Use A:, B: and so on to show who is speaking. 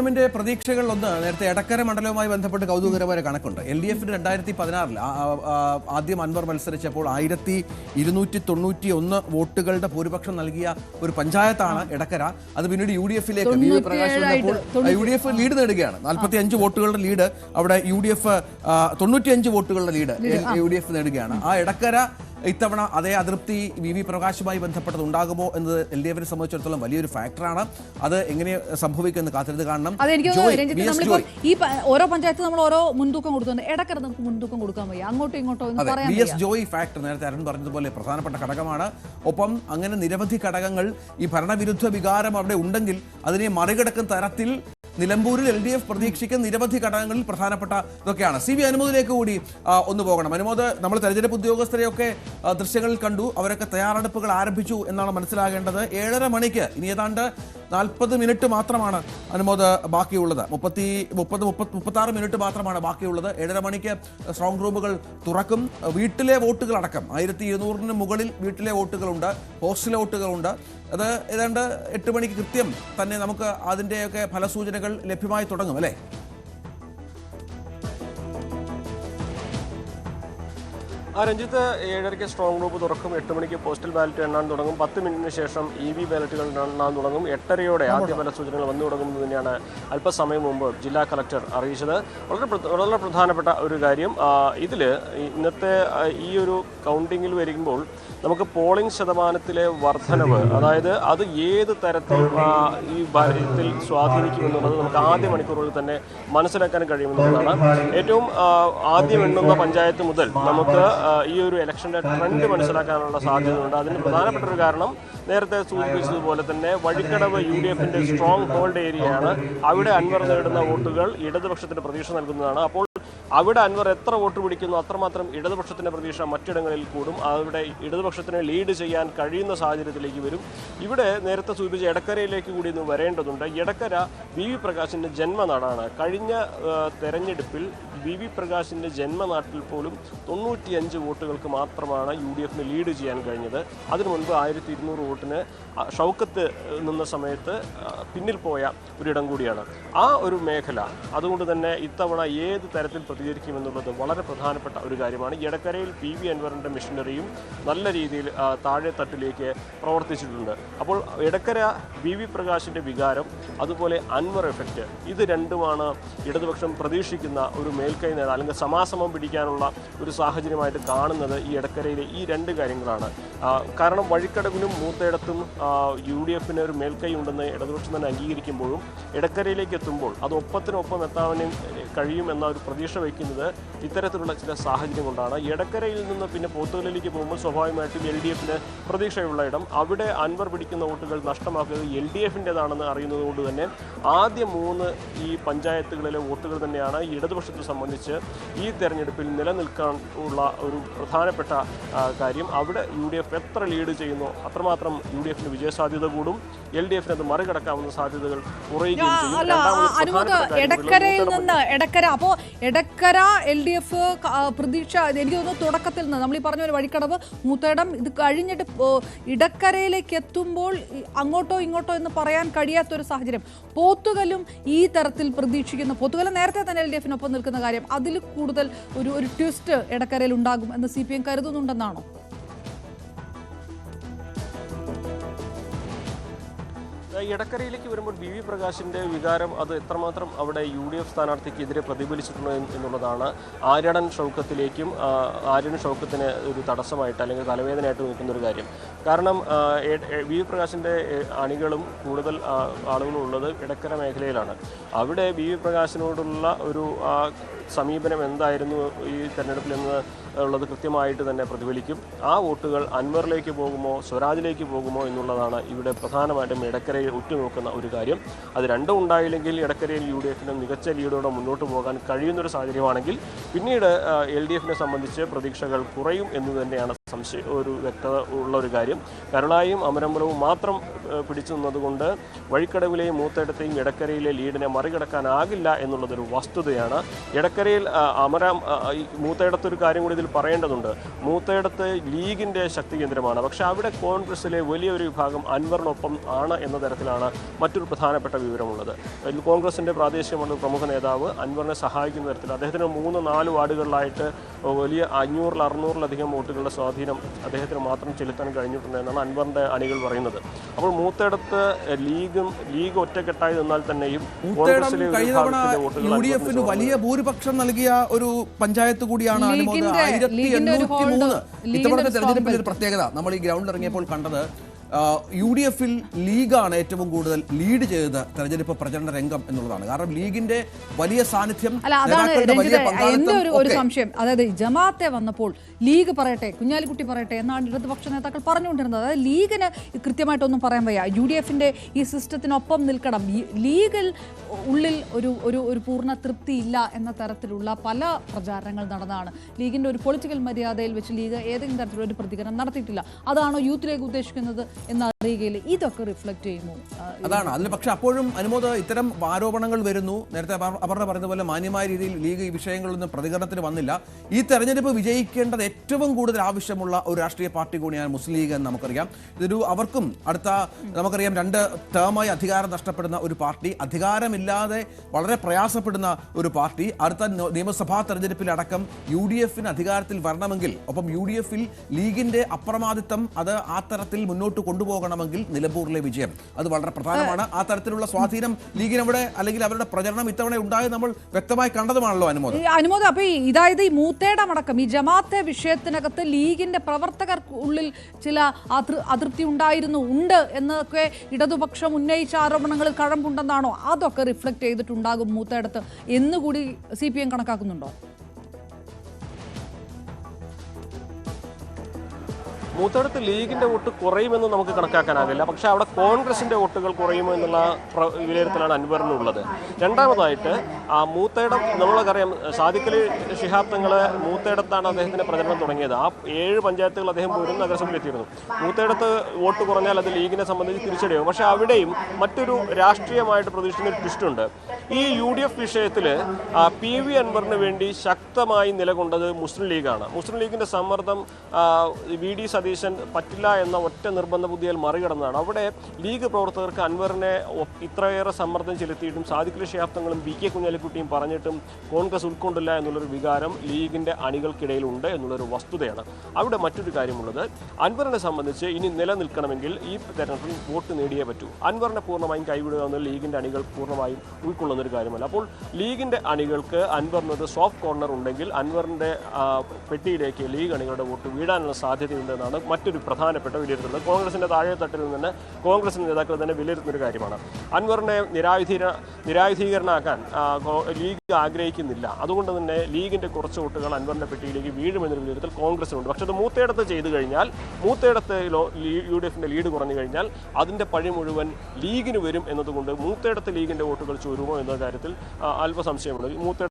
A: എമ്മിന്റെ പ്രതീക്ഷകൾ ഒന്ന് നേരത്തെ എടക്കര മണ്ഡലവുമായി ബന്ധപ്പെട്ട് കൗതുകകരമായ കണക്കുണ്ട്. എൽ ഡി എഫിന് രണ്ടായിരത്തി പതിനാറിൽ ആദ്യം അൻവർ മത്സരിച്ചപ്പോൾ ആയിരത്തി ഇരുന്നൂറ്റി തൊണ്ണൂറ്റി ഒന്ന് വോട്ടുകളുടെ ഭൂരിപക്ഷം നൽകിയ ഒരു പഞ്ചായത്താണ് എടക്കര. അത് പിന്നീട് യു ഡി എഫിലേക്ക് വി വി പ്രകാശ് വന്നപ്പോൾ യു ഡി എഫ് ലീഡ് നേടുകയാണ്. നാൽപ്പത്തി അഞ്ച് വോട്ടുകളുടെ ലീഡ് അവിടെ യു ഡി എഫ് തൊണ്ണൂറ്റി അഞ്ച് വോട്ടുകളുടെ ലീഡ് യു ഡി എഫ് നേടുകയാണ്. ആ എടക്കര ഇത്തവണ അതേ അതൃപ്തി വി വി പ്രകാശുമായി ബന്ധപ്പെട്ടത് ഉണ്ടാകുമോ എന്നത് എൽ ഡി എഫിനെ സംബന്ധിച്ചിടത്തോളം വലിയൊരു ഫാക്ടറാണ്. അത് എങ്ങനെ സംഭവിക്കുമെന്ന് കാത്തിരുന്ന് കാണണം.
B: ഈ ഓരോ പഞ്ചായത്ത് നമ്മൾ ഓരോ മുൻതൂക്കം കൊടുക്കുന്നുണ്ട്. ഇടക്കര നമുക്ക് മുൻതൂക്കം കൊടുക്കാൻ വയ്യ. അങ്ങോട്ടോ ഇങ്ങോട്ടോ എന്ന് വയ്യ
A: എസ് ജോയി ഫാക്ടർ നേരത്തെ അരുൺ പറഞ്ഞതുപോലെ പ്രധാനപ്പെട്ട ഘടകമാണ്. ഒപ്പം അങ്ങനെ നിരവധി ഘടകങ്ങൾ ഈ ഭരണവിരുദ്ധ വികാരം അവിടെ ഉണ്ടെങ്കിൽ അതിനെ മറികടക്കുന്ന തരത്തിൽ നിലമ്പൂരിൽ എൽ ഡി എഫ് പ്രതീക്ഷിക്കുന്ന നിരവധി ഘടകങ്ങളിൽ പ്രധാനപ്പെട്ട ഇതൊക്കെയാണ് സി ബി അനുമോദിലേക്ക് കൂടി ഒന്ന് പോകണം. അനുമോദ് നമ്മൾ തെരഞ്ഞെടുപ്പ് ഉദ്യോഗസ്ഥരെയൊക്കെ ദൃശ്യങ്ങളിൽ കണ്ടു. അവരൊക്കെ തയ്യാറെടുപ്പുകൾ ആരംഭിച്ചു എന്നാണ് മനസ്സിലാകേണ്ടത്. ഏഴര മണിക്ക് ഇനി ഏതാണ്ട് നാൽപ്പത് മിനിറ്റ് മാത്രമാണ് അനുമോദ് ബാക്കിയുള്ളത്. മുപ്പത്തി മുപ്പത് മുപ്പത്തി മുപ്പത്തി ആറ് മിനിറ്റ് മാത്രമാണ് ബാക്കിയുള്ളത്. ഏഴര മണിക്ക് സ്ട്രോങ് റൂമുകൾ തുറക്കും. വീട്ടിലെ വോട്ടുകൾ അടക്കം ആയിരത്തി ഇരുന്നൂറിന് മുകളിൽ വീട്ടിലെ വോട്ടുകളുണ്ട് പോസ്റ്റിലെ വോട്ടുകളുണ്ട്. അത് ഏതാണ്ട് എട്ട് മണിക്ക് കൃത്യം തന്നെ നമുക്ക് അതിന്റെയൊക്കെ ഫലസൂചനകൾ ലഭ്യമായി തുടങ്ങും അല്ലേ?
C: ആ രഞ്ജിത്ത് ഏഴരയ്ക്ക് സ്ട്രോങ് ഗ്രൂപ്പ് തുറക്കും എട്ട് മണിക്ക് പോസ്റ്റൽ ബാലറ്റ് എണ്ണാൻ തുടങ്ങും പത്ത് മിനിറ്റിന് ശേഷം ഇ വി ബാലറ്റുകൾ എണ്ണാൻ തുടങ്ങും. എട്ടരയോടെ ആദ്യ ഫല സൂചനകൾ വന്നു തുടങ്ങുന്നത് തന്നെയാണ് അല്പസമയം മുമ്പ് ജില്ലാ കളക്ടർ അറിയിച്ചത്. വളരെ വളരെ പ്രധാനപ്പെട്ട ഒരു കാര്യം ഇതിൽ ഇന്നത്തെ ഈ ഒരു കൗണ്ടിങ്ങിൽ വരുമ്പോൾ നമുക്ക് പോളിംഗ് ശതമാനത്തിലെ വർധനവ് അതായത് അത് ഏത് തരത്തിൽ ഈ കാര്യത്തിൽ സ്വാധീനിക്കുമെന്നുള്ളത് നമുക്ക് ആദ്യ മണിക്കൂറുകളിൽ തന്നെ മനസ്സിലാക്കാൻ കഴിയുമെന്നുള്ളതാണ്. ഏറ്റവും ആദ്യം എണ്ണുന്ന പഞ്ചായത്ത് മുതൽ നമുക്ക് ഈ ഒരു ഇലക്ഷന്റെ ട്രെൻഡ് മനസ്സിലാക്കാനുള്ള സാധ്യതയുണ്ട്. അതിന് പ്രധാനപ്പെട്ട ഒരു കാരണം നേരത്തെ സൂചിപ്പിച്ചതുപോലെ തന്നെ വഴിക്കടവ് യു ഡി എഫിന്റെ സ്ട്രോങ് ഹോൾഡ് ഏരിയയാണ് അവിടെ അൻവർ നേടുന്ന വോട്ടുകൾ ഇടതുപക്ഷത്തിന് പ്രതീക്ഷ നൽകുന്നതാണ്. അപ്പോൾ അവിടെ അൻവർ എത്ര വോട്ട് പിടിക്കുന്നു അത്രമാത്രം ഇടതുപക്ഷത്തിന്റെ പ്രതീക്ഷ മറ്റിടങ്ങളിൽ കൂടും. അവിടെ ഇടതുപക്ഷത്തിന് ലീഡ് ചെയ്യാൻ കഴിയുന്ന സാഹചര്യത്തിലേക്ക് വരും. ഇവിടെ നേരത്തെ സൂചിപ്പിച്ച എടക്കരയിലേക്ക് കൂടി ഇന്ന് വരേണ്ടതുണ്ട്. എടക്കര വി വി പ്രകാശിന്റെ ജന്മനാടാണ്. കഴിഞ്ഞ തെരഞ്ഞെടുപ്പിൽ വി വി പ്രകാശിന്റെ ജന്മനാട്ടിൽ പോലും തൊണ്ണൂറ്റിയഞ്ച് വോട്ടുകൾക്ക് മാത്രമാണ് യു ഡി എഫിന് ലീഡ് ചെയ്യാൻ കഴിഞ്ഞത്. അതിനു മുൻപ് ആയിരത്തി ഇരുന്നൂറ് വോട്ടിന് ഷൗക്കത്ത് നിന്ന സമയത്ത് പിന്നിൽ പോയ ഒരിടം കൂടിയാണ്. ആ ഒരു മേഖല അതുകൊണ്ട് തന്നെ ഇത്തവണ ഏത് തരത്തിൽ പ്രതികരിക്കുമെന്നുള്ളത് വളരെ പ്രധാനപ്പെട്ട ഒരു കാര്യമാണ്. എടക്കരയിൽ പി വി അൻവറിന്റെ മിഷനറിയും നല്ല രീതിയിൽ താഴെ തട്ടിലേക്ക് പ്രവർത്തിച്ചിട്ടുണ്ട്. അപ്പോൾ എടക്കര വി വി പ്രകാശിന്റെ വികാരം അതുപോലെ അൻവർ എഫക്റ്റ് ഇത് രണ്ടുമാണ് ഇടതുപക്ഷം പ്രതീക്ഷിക്കുന്ന ഒരു മേൽക്കൈ നേടാൻ അല്ലെങ്കിൽ സമാസമം പിടിക്കാനുള്ള ഒരു സാഹചര്യമായിട്ട് കാണുന്നത് ഈ ഇടക്കരയിലെ ഈ രണ്ട് കാര്യങ്ങളാണ്. കാരണം വഴിക്കടവിലും മൂത്തയിടത്തും യു ഡി എഫിന് ഒരു മേൽക്കൈ ഉണ്ടെന്ന് ഇടതുപക്ഷം തന്നെ അംഗീകരിക്കുമ്പോഴും ഇടക്കരയിലേക്ക് എത്തുമ്പോൾ അത് ഒപ്പത്തിനൊപ്പം എത്താനും കഴിയും എന്ന ഒരു പ്രതീക്ഷ വയ്ക്കുന്നത് ഇത്തരത്തിലുള്ള ചില സാഹചര്യം കൊണ്ടാണ്. എടക്കരയിൽ നിന്ന് പിന്നെ പോത്തുകലിലേക്ക് പോകുമ്പോൾ സ്വാഭാവികമായിട്ടും എൽ ഡി എഫിന് പ്രതീക്ഷയുള്ള ഇടം. അവിടെ അൻവർ പിടിക്കുന്ന വോട്ടുകൾ നഷ്ടമാക്കുന്നത് എൽ ഡി എഫിന്റെതാണെന്ന് അറിയുന്നത് കൊണ്ട് തന്നെ ആദ്യ മൂന്ന് ഈ പഞ്ചായത്തുകളിലെ വോട്ടുകൾ തന്നെയാണ് ഇടതുപക്ഷത്തെ സംബന്ധിച്ച് ഈ തെരഞ്ഞെടുപ്പിൽ നിലനിൽക്കാൻ ഉള്ള ഒരു പ്രധാനപ്പെട്ട കാര്യം. അവിടെ യു ഡി എഫ് എത്ര ലീഡ് ചെയ്യുന്നു അത്രമാത്രം യു ഡി എഫിന് വിജയസാധ്യത കൂടും. എൽ ഡി എഫിന് അത് മറികടക്കാവുന്ന സാധ്യതകൾ കുറയുകയും ചെയ്യും.
B: എടക്കരയിൽ നിന്ന് എടക്കര അപ്പോ എടക്കര എൽ ഡി എഫ് പ്രതീക്ഷ എനിക്ക് തോന്നുന്നു തുടക്കത്തിൽ നിന്ന് നമ്മൾ ഈ പറഞ്ഞ ഒരു വഴിക്കടവ് മൂത്തേടം ഇത് കഴിഞ്ഞിട്ട് ഇടക്കരയിലേക്ക് എത്തുമ്പോൾ അങ്ങോട്ടോ ഇങ്ങോട്ടോ എന്ന് പറയാൻ കഴിയാത്തൊരു സാഹചര്യം. പോത്തുകലും ഈ തരത്തിൽ പ്രതീക്ഷിക്കുന്ന. പോത്തുകലും നേരത്തെ തന്നെ എൽ ഡി എഫിനൊപ്പം നിൽക്കുന്ന കാര്യം. അതിൽ കൂടുതൽ ഒരു ഒരു ട്വിസ്റ്റ് ഇടക്കരയിൽ ഉണ്ടാകും എന്ന് സി പി എം കരുതുന്നുണ്ടെന്നാണോ?
C: ഇടക്കരയിലേക്ക് വരുമ്പോൾ ബി വി പ്രകാശിന്റെ വികാരം അത് എത്രമാത്രം അവിടെ യു ഡി എഫ് സ്ഥാനാർത്ഥിക്കെതിരെ പ്രതിഫലിച്ചിട്ടുണ്ട് എന്നുള്ളതാണ് ആര്യടൻ ഷൗക്കത്തിലേക്കും ആര്യൻ ഷൗക്കത്തിന് ഒരു തടസ്സമായിട്ട് അല്ലെങ്കിൽ തലവേദനയായിട്ട് നിൽക്കുന്ന ഒരു കാര്യം. കാരണം വി വി പ്രകാശിന്റെ എ, അണികളും കൂടുതൽ ആളുകളും ഉള്ളത് ഇടക്കര മേഖലയിലാണ്. അവിടെ ബി വി പ്രകാശിനോടുള്ള ഒരു സമീപനം എന്തായിരുന്നു ഈ തെരഞ്ഞെടുപ്പിൽ എന്ന് ഉള്ളത് കൃത്യമായിട്ട് തന്നെ പ്രതിഫലിക്കും. ആ വോട്ടുകൾ അൻവറിലേക്ക് പോകുമോ സ്വരാജിലേക്ക് പോകുമോ എന്നുള്ളതാണ് ഇവിടെ പ്രധാനമായിട്ടും ഇടക്കരയിൽ ഉറ്റുനോക്കുന്ന ഒരു കാര്യം. അത് രണ്ടും ഉണ്ടായില്ലെങ്കിൽ ഇടക്കരയിൽ യു ഡി എഫിന് മികച്ച ലീഡോടെ മുന്നോട്ട് പോകാൻ കഴിയുന്നൊരു സാഹചര്യമാണെങ്കിൽ പിന്നീട് എൽ ഡി എഫിനെ സംബന്ധിച്ച് പ്രതീക്ഷകൾ കുറയും എന്ന് തന്നെയാണ് സംശയ ഒരു വ്യക്തത ഉള്ള ഒരു കാര്യം. കരുളായും അമരമ്പലവും മാത്രം പിടിച്ചു നിന്നതുകൊണ്ട് വഴിക്കടവിലെയും മൂത്തേടത്തെയും ഇടക്കരയിലെ ലീഡിനെ മറികടക്കാനാകില്ല എന്നുള്ളതൊരു വസ്തുതയാണ്. ഇടക്കരയിൽ അമര മൂത്തേടത്തൊരു കാര്യം കൂടി ഇതിൽ പറയേണ്ടതുണ്ട്. മൂത്തയിടത്ത് ലീഗിന്റെ ശക്തി കേന്ദ്രമാണ്. പക്ഷേ അവിടെ കോൺഗ്രസിലെ വലിയൊരു വിഭാഗം അൻവറിനൊപ്പം ആണ് എന്ന തരത്തിലാണ് മറ്റൊരു പ്രധാനപ്പെട്ട വിവരമുള്ളത്. കോൺഗ്രസിന്റെ കോൺഗ്രസിന്റെ പ്രാദേശിക മണ്ഡലം പ്രമുഖ നേതാവ് അൻവറിനെ സഹായിക്കുന്ന തരത്തിൽ അദ്ദേഹത്തിന് മൂന്ന് നാല് വാർഡുകളിലായിട്ട് വലിയ അഞ്ഞൂറിൽ അറുന്നൂറിലധികം വോട്ടുകളുടെ സ്വാധീനം അദ്ദേഹത്തിന് മാത്രം ചെലുത്താൻ കഴിഞ്ഞിട്ടുണ്ട് എന്നാണ് അൻവറിന്റെ അണികൾ പറയുന്നത്. അപ്പോൾ മൂത്തയിടത്ത് ലീഗും ലീഗ് ഒറ്റക്കെട്ടായി നിന്നാൽ തന്നെയും കോൺഗ്രസിലെ
A: വലിയ ഭൂരിപക്ഷം നൽകിയ ഒരു പഞ്ചായത്ത് കൂടിയാണ് അനുമോദ് ആയിരത്തി എണ്ണൂറ്റി മൂന്ന് ഇത്തവണത്തെ
B: ഒരു
A: തെരഞ്ഞെടുപ്പിൽ ഒരു പ്രത്യേകത. നമ്മൾ ഈ ഗ്രൗണ്ടിൽ ഇറങ്ങിയപ്പോൾ കണ്ടത് യു ഡി എഫിൽ ലീഗാണ് ഏറ്റവും കൂടുതൽ ലീഡ് ചെയ്തത് തെരഞ്ഞെടുപ്പ് പ്രചരണ രംഗം എന്നുള്ളതാണ്. കാരണം ലീഗിന്റെ വലിയ സാന്നിധ്യം
B: എന്റെ ഒരു ഒരു സംശയം. അതായത് ജമാഅത്തെ വന്നപ്പോൾ ലീഗ് പറയട്ടെ കുഞ്ഞാലിക്കുട്ടി പറയട്ടെ എന്നാണ് ഇടതുപക്ഷ നേതാക്കൾ പറഞ്ഞുകൊണ്ടിരുന്നത്. അതായത് ലീഗിന് കൃത്യമായിട്ടൊന്നും പറയാൻ വയ്യ. യു ഡി എഫിന്റെ ഈ സിസ്റ്റത്തിനൊപ്പം നിൽക്കണം. ലീഗിൽ ഉള്ളിൽ ഒരു ഒരു ഒരു പൂർണ തൃപ്തി ഇല്ല എന്ന തരത്തിലുള്ള പല പ്രചാരണങ്ങൾ നടന്നതാണ് ലീഗിന്റെ ഒരു പൊളിറ്റിക്കൽ മര്യാദയിൽ വെച്ച് ലീഗ് ഏതെങ്കിലും തരത്തിലുള്ള ഒരു പ്രതികരണം നടത്തിയിട്ടില്ല. അതാണോ യൂത്ത് ലീഗ് ഉദ്ദേശിക്കുന്നത്? എന്ന് അറിയുകയിൽ ഇതൊക്കെ റിഫ്ലക്ട് ചെയ്യുമോ
A: അതാണ്. അതിന് പക്ഷെ അപ്പോഴും അനുമോദ ഇത്തരം ആരോപണങ്ങൾ വരുന്നു. നേരത്തെ അപർ- അപർണ പറഞ്ഞ പോലെ മാന്യമായ രീതിയിൽ ലീഗ് ഈ വിഷയങ്ങളൊന്നും പ്രതികരണത്തിന് വന്നില്ല. ഈ തെരഞ്ഞെടുപ്പ് വിജയിക്കേണ്ടത് ഏറ്റവും കൂടുതൽ ആവശ്യമുള്ള ഒരു രാഷ്ട്രീയ പാർട്ടി കൂടിയാണ് മുസ്ലിം ലീഗ് എന്ന് നമുക്കറിയാം. ഇതൊരു അവർക്കും അടുത്ത നമുക്കറിയാം രണ്ട് ടേമായി അധികാരം നഷ്ടപ്പെടുന്ന ഒരു പാർട്ടി. അധികാരമില്ലാതെ വളരെ പ്രയാസപ്പെടുന്ന ഒരു പാർട്ടി. അടുത്ത നിയമസഭാ തെരഞ്ഞെടുപ്പിലടക്കം യു ഡി എഫിന് അധികാരത്തിൽ വരണമെങ്കിൽ ഒപ്പം യു ഡി എഫിൽ ലീഗിന്റെ അപ്രമാദിത്വം അത് ആ തരത്തിൽ മുന്നോട്ട് കൊണ്ടുപോകണമെങ്കിൽ നിലമ്പൂരിലെ വിജയം. അത് വളരെ പ്രധാനമാണ്. ആ. തരത്തിലുള്ള സ്വാധീനം ലീഗിനവിടെ അല്ലെങ്കിൽ അവരുടെ പ്രചരണം ഇത്തവണ ഉണ്ടായത് നമ്മൾ വ്യക്തമായി കണ്ടതുമാണല്ലോ അനുമോദം.
B: അനുമോദ അപ്പൊ ഇതായത് ഈ മൂത്തേടമടക്കം ഈ ജമാഅത്തെ വിഷയത്തിനകത്ത് ലീഗിന്റെ പ്രവർത്തകർ ഉള്ളിൽ ചില അതൃ- അതൃപ്തി ഉണ്ടായിരുന്നു ഉണ്ട് എന്നൊക്കെ ഇടതുപക്ഷം ഉന്നയിച്ച ആരോപണങ്ങളിൽ കഴമ്പുണ്ടെന്നാണോ? അതൊക്കെ റിഫ്ലക്ട് ചെയ്തിട്ടുണ്ടാകും മൂത്തേടത്ത്. എന്നുകൂടി സി പി എം കണക്കാക്കുന്നുണ്ടോ?
C: മൂത്തടത്ത് ലീഗിന്റെ വോട്ട് കുറയുമെന്ന് നമുക്ക് കണക്കാക്കാനാകില്ല. പക്ഷെ അവിടെ കോൺഗ്രസിന്റെ വോട്ടുകൾ കുറയുമോ എന്നുള്ള വിലയിരുത്തലാണ് അൻവറിനുള്ളത്. രണ്ടാമതായിട്ട് ആ മൂത്തേടം നമ്മളൊക്കറിയാം സാദിഖലി ശിഹാബ് തങ്ങൾ മൂത്തേടത്താണ് അദ്ദേഹത്തിന്റെ പ്രചരണം തുടങ്ങിയത്. ആ ഏഴ് പഞ്ചായത്തുകൾ അദ്ദേഹം പോരും നഗരസഭയിൽ എത്തിയിരുന്നു മൂത്തേടത്ത് വോട്ട് കുറഞ്ഞാൽ അത് ലീഗിനെ സംബന്ധിച്ച് തിരിച്ചടിയാവും പക്ഷെ അവിടെയും മറ്റൊരു രാഷ്ട്രീയമായിട്ട് പ്രതീക്ഷിക്കുന്ന ഒരു ട്വിസ്റ്റ് ഉണ്ട് ഈ യു ഡി എഫ് വിഷയത്തിൽ പി വി അൻവറിന് വേണ്ടി ശക്തമായി നിലകൊണ്ടത് മുസ്ലിം ലീഗാണ്. മുസ്ലിം ലീഗിന്റെ സമ്മർദ്ദം വി ഡി സതീശൻ പറ്റില്ല എന്ന ഒറ്റ നിർബന്ധ ബുദ്ധിയിൽ മറികടന്നതാണ്. അവിടെ ലീഗ് പ്രവർത്തകർക്ക് അൻവറിനെ ഇത്രയേറെ സമ്മർദ്ദം ചെലുത്തിയിട്ടും സാദിഖ് ശാപ്തങ്ങളും വി കെ കുഞ്ഞാലിക്കുട്ടിയും പറഞ്ഞിട്ടും കോൺഗ്രസ് ഉൾക്കൊണ്ടില്ല എന്നുള്ളൊരു വികാരം ലീഗിന്റെ അണികൾക്കിടയിലുണ്ട് എന്നുള്ളൊരു വസ്തുതയാണ് അവിടെ മറ്റൊരു കാര്യമുള്ളത്. അൻവറിനെ സംബന്ധിച്ച് ഇനി നിലനിൽക്കണമെങ്കിൽ ഈ തെരഞ്ഞെടുപ്പിൽ വോട്ട് നേടിയേ പറ്റൂ. അൻവറിനെ പൂർണമായും കൈവിടുക എന്നത് ലീഗിന്റെ അണികൾ പൂർണമായും ഉൾക്കൊള്ളുന്നൊരു കാര്യമല്ല. അപ്പോൾ ലീഗിന്റെ അണികൾക്ക് അൻവറിനൊരു സോഫ്റ്റ് കോർണർ ഉണ്ടെങ്കിൽ അൻവറിന്റെ പെട്ടിയിലേക്ക് ലീഗ് അണികളുടെ വോട്ട് വീടാനുള്ള സാധ്യതയുണ്ടെന്നാണ് മറ്റൊരു പ്രധാനപ്പെട്ട വിലയിരുത്തൽ കോൺഗ്രസിന്റെ താഴെ തട്ടിൽ നിന്ന് കോൺഗ്രസ് നേതാക്കൾ തന്നെ വിലയിരുത്തുന്ന ഒരു കാര്യമാണ്. അൻവറിനെ നിരായുധീര നിരായുധീകരണമാക്കാൻ ലീഗ് ആഗ്രഹിക്കുന്നില്ല. അതുകൊണ്ട് തന്നെ ലീഗിന്റെ കുറച്ച് വോട്ടുകൾ അൻവറിന്റെ പെട്ടിയിലേക്ക് വീഴുമെന്നൊരു വിലയിരുത്തൽ കോൺഗ്രസിനുണ്ട്. പക്ഷേ അത് മൂത്തയിടത്ത് ചെയ്തു കഴിഞ്ഞാൽ മൂത്തയിടത്ത് യു ഡി എഫിന്റെ ലീഡ് കുറഞ്ഞു കഴിഞ്ഞാൽ അതിന്റെ പഴി മുഴുവൻ ലീഗിന് വരും എന്നതുകൊണ്ട് മൂത്തയിടത്ത് ലീഗിന്റെ വോട്ടുകൾ ചോരുമോ എന്ന കാര്യത്തിൽ അല്പ സംശയമുണ്ട്